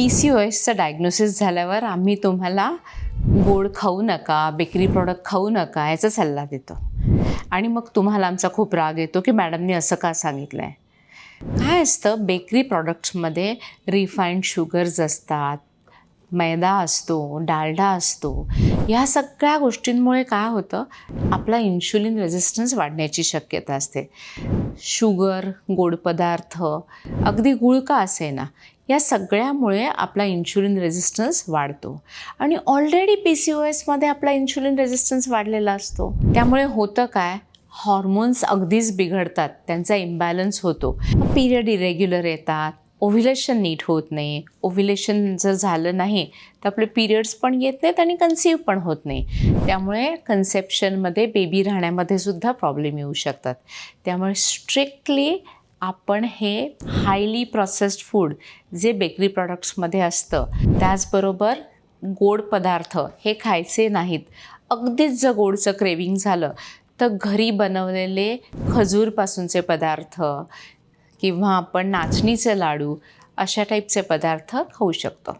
P C O एसचं diagnosis झाल्यावर आम्ही तुम्हाला गोड खाऊ नका बेकरी प्रॉडक्ट खाऊ नका याचा सल्ला देतो. आणि मग तुम्हाला आमचा खूप राग येतो की मॅडमनी असं का सांगितलं आहे काय असतं? बेकरी प्रॉडक्ट्समध्ये रिफाईंड शुगर्स असतात मैदा असतो डालडा असतो ह्या सगळ्या गोष्टींमुळे काय होतं? आपला इन्शुलिन रेझिस्टन्स वाढण्याची शक्यता असते. शुगर गोड पदार्थ अगदी गुळ का असेना या सगळ्यामुळे आपला इन्शुलिन रेझिस्टन्स वाढतो. आणि ऑलरेडी पी सी ओ एसमध्ये आपला इन्शुलिन रेझिस्टन्स वाढलेला असतो. त्यामुळे होतं काय? हॉर्मोन्स अगदीच बिघडतात. त्यांचा इम्बॅलन्स होतो. पिरियड इरेग्युलर येतात. ओव्ह्युलेशन नीट होत नाही. ओव्ह्युलेशन जर झालं नाही तर आपले पिरियड्स पण येत नाहीत आणि कन्सिव्ह पण होत नाही. त्यामुळे कन्सेप्शनमध्ये बेबी राहण्यामध्ये सुद्धा प्रॉब्लेम येऊ शकतात. त्यामुळे स्ट्रिक्टली आपण हे हायली प्रोसेस्ड फूड जे बेकरी प्रॉडक्ट्समध्ये असतं त्याचबरोबर गोड पदार्थ हे खायचे नाहीत. अगदीच जर गोडचं क्रेविंग झालं तर घरी बनवलेले खजूरपासूनचे पदार्थ किंवा आपण नाचणीचे लाडू अशा टाईपचे पदार्थ खाऊ शकतो.